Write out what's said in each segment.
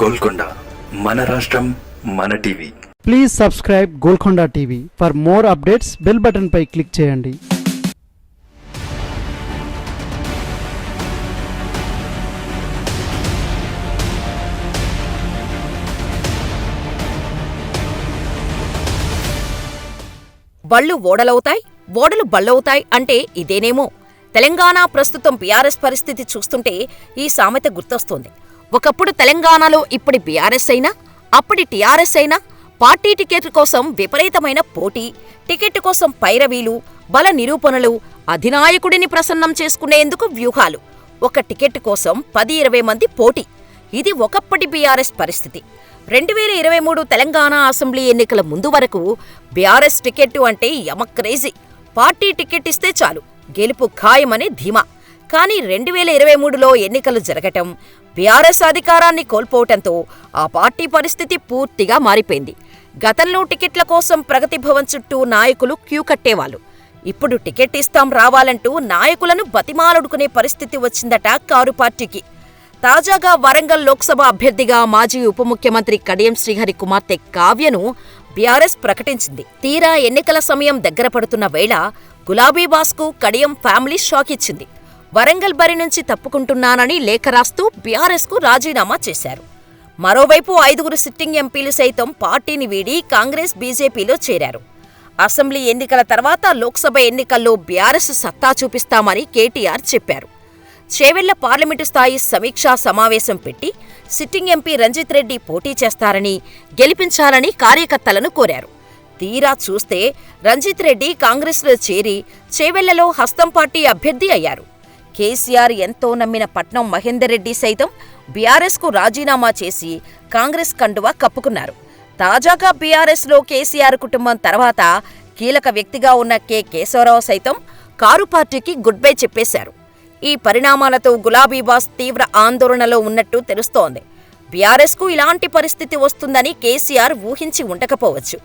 గోల్కొండ మన రాష్ట్రం మన TV. Please subscribe Golconda TV for more updates bell button pi click చేయండి. బళ్ళు ఓడలవుతాయి ఓడలు బళ్ళవుతాయి అంటే ఇదేనేమో. తెలంగాణ ప్రస్తుతం బీఆర్ఎస్ పరిస్థితి చూస్తుంటే ఈ సామెత గుర్తొస్తోంది. ఒకప్పుడు తెలంగాణలో ఇప్పటి బీఆర్ఎస్ అయినా అప్పటి టీఆర్ఎస్ అయినా పార్టీ టికెట్ కోసం విపరీతమైన పోటీ టికెట్ కోసం పైరవీలు బల నిరూపణలు అధినాయకుడిని ప్రసన్నం చేసుకునేందుకు వ్యూహాలు. ఒక టికెట్ కోసం పది ఇరవై మంది పోటీ. ఇది ఒకప్పటి బీఆర్ఎస్ పరిస్థితి. రెండు వేల ఇరవై మూడు తెలంగాణ అసెంబ్లీ ఎన్నికల ముందు వరకు బీఆర్ఎస్ టికెట్టు అంటే యమ క్రేజీ. పార్టీ టికెట్ ఇస్తే చాలు. గెలుపు ఖాయమనే ధీమా. కానీ రెండు వేల ఇరవై మూడులో ఎన్నికలు జరగటం బీఆర్ఎస్ అధికారాన్ని కోల్పోవటంతో ఆ పార్టీ పరిస్థితి పూర్తిగా మారిపోయింది. గతంలో టికెట్ల కోసం ప్రగతి భవన్ చుట్టూ నాయకులు క్యూ కట్టేవాళ్ళు. ఇప్పుడు టికెట్ ఇస్తాం రావాలంటూ నాయకులను బతిమాలడుకునే పరిస్థితి వచ్చిందట కారు పార్టీకి. తాజాగా వరంగల్ లోక్సభ అభ్యర్థిగా మాజీ ఉప ముఖ్యమంత్రి కడియం శ్రీహరి కుమార్తె కావ్యను బీఆర్ఎస్ ప్రకటించింది. తీరా ఎన్నికల సమయం దగ్గర పడుతున్న వేళ గులాబీ బాస్కు కడియం ఫ్యామిలీ షాక్ ఇచ్చింది. వరంగల్ బరి నుంచి తప్పుకుంటున్నానని లేఖ రాస్తూ బీఆర్ఎస్కు రాజీనామా చేశారు. మరోవైపు ఐదుగురు సిట్టింగ్ ఎంపీలు సైతం పార్టీని వీడి కాంగ్రెస్ బీజేపీలో చేరారు. అసెంబ్లీ ఎన్నికల తర్వాత లోక్సభ ఎన్నికల్లో బీఆర్ఎస్ సత్తా చూపిస్తామని కేటీఆర్ చెప్పారు. చేవెళ్ళ పార్లమెంటు స్థాయి సమీక్షా సమావేశం పెట్టి సిట్టింగ్ ఎంపీ రంజిత్ రెడ్డి పోటీ చేస్తారని గెలిపించాలని కార్యకర్తలను కోరారు. తీరా చూస్తే రంజిత్ రెడ్డి కాంగ్రెస్లో చేరి చేవెళ్ళలో హస్తం పార్టీ అభ్యర్థి అయ్యారు. కేసీఆర్ ఎంతో నమ్మిన పట్నం మహేందర్ రెడ్డి సైతం బీఆర్ఎస్కు రాజీనామా చేసి కాంగ్రెస్ కండువా కప్పుకున్నారు. తాజాగా బీఆర్ఎస్లో కేసీఆర్ కుటుంబం తర్వాత కీలక వ్యక్తిగా ఉన్న కె. కేశవరావు సైతం కారు పార్టీకి గుడ్ బై చెప్పేశారు. ఈ పరిణామాలతో గులాబీ బాస్ తీవ్ర ఆందోళనలో ఉన్నట్టు తెలుస్తోంది. బీఆర్ఎస్కు ఇలాంటి పరిస్థితి వస్తుందని కేసీఆర్ ఊహించి ఉండకపోవచ్చు.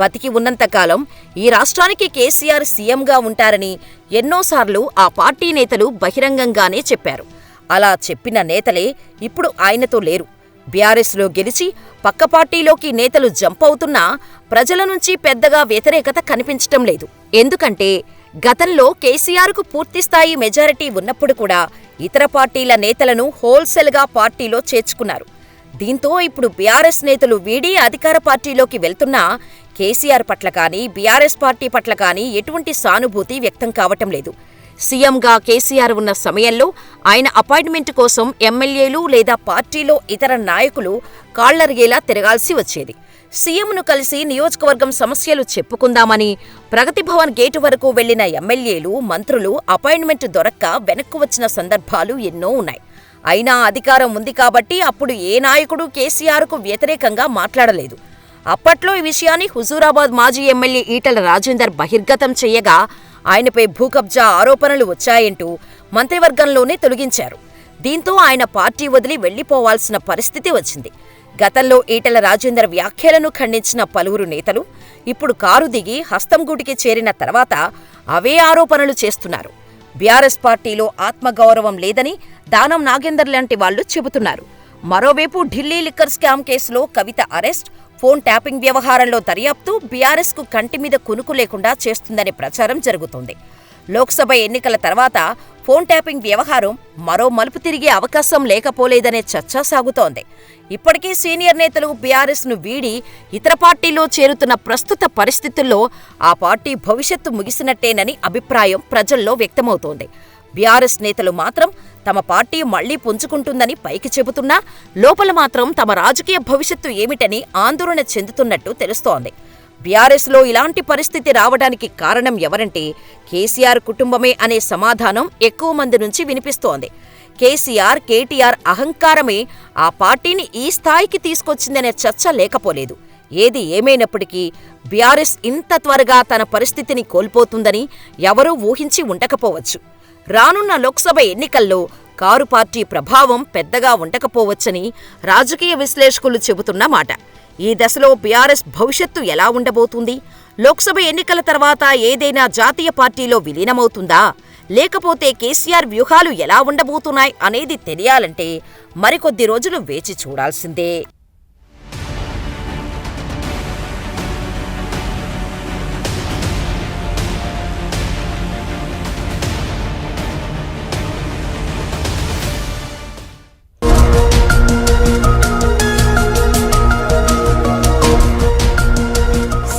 బతికి ఉన్నంతకాలం ఈ రాష్ట్రానికి కేసీఆర్ సీఎంగా ఉంటారని ఎన్నోసార్లు ఆ పార్టీ నేతలు బహిరంగంగానే చెప్పారు. అలా చెప్పిన నేతలే ఇప్పుడు ఆయనతో లేరు. బీఆర్ఎస్లో గెలిచి పక్క పార్టీలోకి నేతలు జంప్ అవుతున్నా ప్రజల నుంచి పెద్దగా వ్యతిరేకత కనిపించటం లేదు. ఎందుకంటే గతంలో కేసీఆర్కు పూర్తిస్థాయి మెజారిటీ ఉన్నప్పుడు కూడా ఇతర పార్టీల నేతలను హోల్సేల్గా పార్టీలో చేర్చుకున్నారు. దీంతో ఇప్పుడు బీఆర్ఎస్ నేతలు వీడి అధికార పార్టీలోకి వెళ్తున్నా కేసీఆర్ పట్ల కానీ బీఆర్ఎస్ పార్టీ పట్ల కానీ ఎటువంటి సానుభూతి వ్యక్తం కావటం లేదు. సీఎంగా కేసీఆర్ ఉన్న సమయంలో ఆయన అపాయింట్మెంట్ కోసం ఎమ్మెల్యేలు లేదా పార్టీలో ఇతర నాయకులు కాళ్ళరిగేలా తిరగాల్సి వచ్చేది. సీఎంను కలిసి నియోజకవర్గం సమస్యలు చెప్పుకుందామని ప్రగతి భవన్ గేటు వరకు వెళ్ళిన ఎమ్మెల్యేలు మంత్రులు అపాయింట్మెంట్ దొరక్క వెనక్కు వచ్చిన సందర్భాలు ఎన్నో ఉన్నాయి. అయినా అధికారం ఉంది కాబట్టి అప్పుడు ఏ నాయకుడు కేసీఆర్కు వ్యతిరేకంగా మాట్లాడలేదు. అప్పట్లో ఈ విషయాన్ని హుజూరాబాద్ మాజీ ఎమ్మెల్యే ఈటల రాజేందర్ బహిర్గతం చేయగా ఆయనపై భూకబ్జా ఆరోపణలు వచ్చాయంటూ మంత్రివర్గంలోనే తొలగించారు. దీంతో ఆయన పార్టీ వదిలి వెళ్ళిపోవాల్సిన పరిస్థితి వచ్చింది. గతంలో ఈటల రాజేందర్ వ్యాఖ్యలను ఖండించిన పలువురు నేతలు ఇప్పుడు కారు దిగి హస్తంగూటికి చేరిన తర్వాత అవే ఆరోపణలు చేస్తున్నారు. బీఆర్ఎస్ పార్టీలో ఆత్మగౌరవం లేదని దానం నాగేందర్ లాంటి వాళ్ళు చెబుతున్నారు. మరోవైపు ఢిల్లీ లిక్కర్ స్కామ్ కేసులో కవిత అరెస్ట్ ఫోన్ ట్యాపింగ్ వ్యవహారంలో దర్యాప్తు బీఆర్ఎస్కు కంటి మీద కునుకు లేకుండా చేస్తుందనే ప్రచారం జరుగుతోంది. లోక్సభ ఎన్నికల తర్వాత ఫోన్ ట్యాపింగ్ వ్యవహారం మరో మలుపు తిరిగే అవకాశం లేకపోలేదనే చర్చ సాగుతోంది. ఇప్పటికీ సీనియర్ నేతలు బీఆర్ఎస్ను వీడి ఇతర పార్టీలో చేరుతున్న ప్రస్తుత పరిస్థితుల్లో ఆ పార్టీ భవిష్యత్తు ముగిసినట్టేనని అభిప్రాయం ప్రజల్లో వ్యక్తమవుతోంది. బీఆర్ఎస్ నేతలు మాత్రం తమ పార్టీ మళ్ళీ పుంజుకుంటుందని పైకి చెబుతున్నా లోపల మాత్రం తమ రాజకీయ భవిష్యత్తు ఏమిటని ఆందోళన చెందుతున్నట్టు తెలుస్తోంది. బీఆర్ఎస్లో ఇలాంటి పరిస్థితి రావడానికి కారణం ఎవరంటే కేసీఆర్ కుటుంబమే అనే సమాధానం ఎక్కువ మంది నుంచి వినిపిస్తోంది. కేసీఆర్ కేటీఆర్ అహంకారమే ఆ పార్టీని ఈ స్థాయికి తీసుకొచ్చిందనే చర్చ లేకపోలేదు. ఏది ఏమైనప్పటికీ బీఆర్ఎస్ ఇంత త్వరగా తన పరిస్థితిని కోల్పోతుందని ఎవరూ ఊహించి ఉండకపోవచ్చు. రానున్న లోక్సభ ఎన్నికల్లో కారు పార్టీ ప్రభావం పెద్దగా ఉండకపోవచ్చని రాజకీయ విశ్లేషకులు చెబుతున్న మాట. ఈ దశలో బీఆర్ఎస్ భవిష్యత్తు ఎలా ఉండబోతుంది? లోక్సభ ఎన్నికల తర్వాత ఏదైనా జాతీయ పార్టీలో విలీనమవుతుందా? లేకపోతే కేసీఆర్ వ్యూహాలు ఎలా ఉండబోతున్నాయి అనేది తెలియాలంటే మరికొద్ది రోజులు వేచి చూడాల్సిందే.